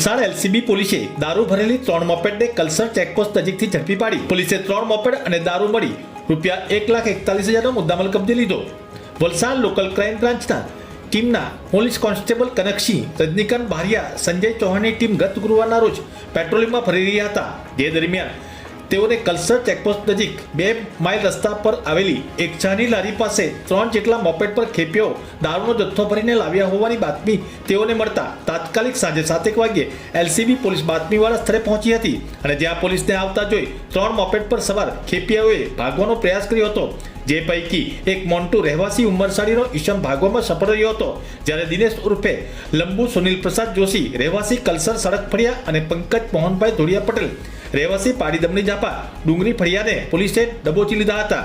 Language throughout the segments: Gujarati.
વલસાડ એલસીબી પોલીસે દારૂ ભરેલી ત્રણ મોપેડને કલસર ચેકપોસ્ટ નજીકથી ઝડપી પાડી. પોલીસે ત્રણ મોપેડ અને દારૂ મળી રૂપિયા એક લાખ એકતાલીસ હજારનો મુદ્દામાલ કબજે લીધો. વલસાડ લોકલ ક્રાઇમ બ્રાન્ચના ટીમના પોલીસ કોન્સ્ટેબલ કનકસિંહ, રજનીકાંત ભારિયા સંજય ચૌહાણની ટીમ ગત ગુરુવારના રોજ પેટ્રોલિંગમાં ફરી રહ્યા હતા. જે દરમિયાન તેઓને કલસર ચેકપોસ્ટ નજીક બે માઇલ રસ્તા પર આવેલી એક ચાની લારી પાસે ત્રણ જેટલા મોપેટ પર ખેપ્યો, દારૂનો જથ્થો ભરીને લાવ્યા હોવાની બાતમી તેઓને મળતા તાત્કાલિક સાંજે સાતેક વાગ્યે એલસીબી પોલીસ બાતમીવાળા સ્થળે પહોંચી હતી અને જ્યાં પોલીસને આવતા જોઈ ત્રણ મોપેટ પર સવાર ખેપિયાઓએ ભાગવાનો પ્રયાસ કર્યો હતો. જે પૈકી એક મોન્ટુ રહેવાસી ઉમરસાડીનો ઈશમ ભાગવામાં સફળ રહ્યો હતો. જ્યારે દિનેશ ઉર્ફે લંબુ સુનિલ પ્રસાદ જોશી રહેવાસી કલસર સડક ફળિયા અને પંકજ મોહનભાઈ ધોળિયા પટેલ રહેવાસી પાડીદમની જાપા ડુંગરી ફળિયાને પોલીસે દબોચી લીધા હતા.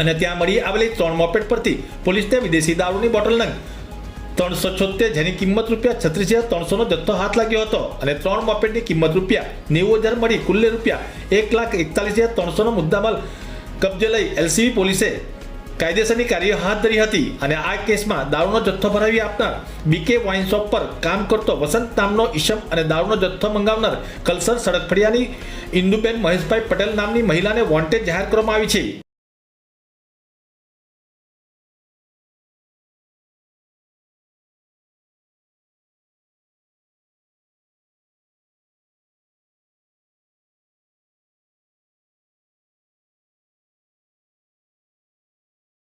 અને ત્યાં મળી આવેલી ત્રણ મોપેટ પરથી પોલીસને વિદેશી દારૂની બોટલ નંગ. ત્રણસો છોતેર જેની કિંમત રૂપિયા છત્રીસ હજાર ત્રણસોનો જથ્થો હાથ લાગ્યો હતો. અને ત્રણ મોપેટની કિંમત રૂપિયા નેવું હજાર મળી કુલ્લે રૂપિયા એક લાખ એકતાલીસ હજાર ત્રણસોનો મુદ્દામાલ કબજે લઈ એલસીબી પોલીસે કાયદેસરની કાર્ય હાથ ધરી હતી અને આ કેસમાં દારૂનો જથ્થો ભરાવી આપનાર બીકે વાઇન શોપ પર કામ કરતો વસંત નામનો ઈશમ અને દારૂનો જથ્થો મંગાવનાર કલસર સડકફળિયાની ઇન્દુબેન મહેશભાઈ પટેલ નામની મહિલાને વોન્ટેડ જાહેર કરવામાં આવી છે.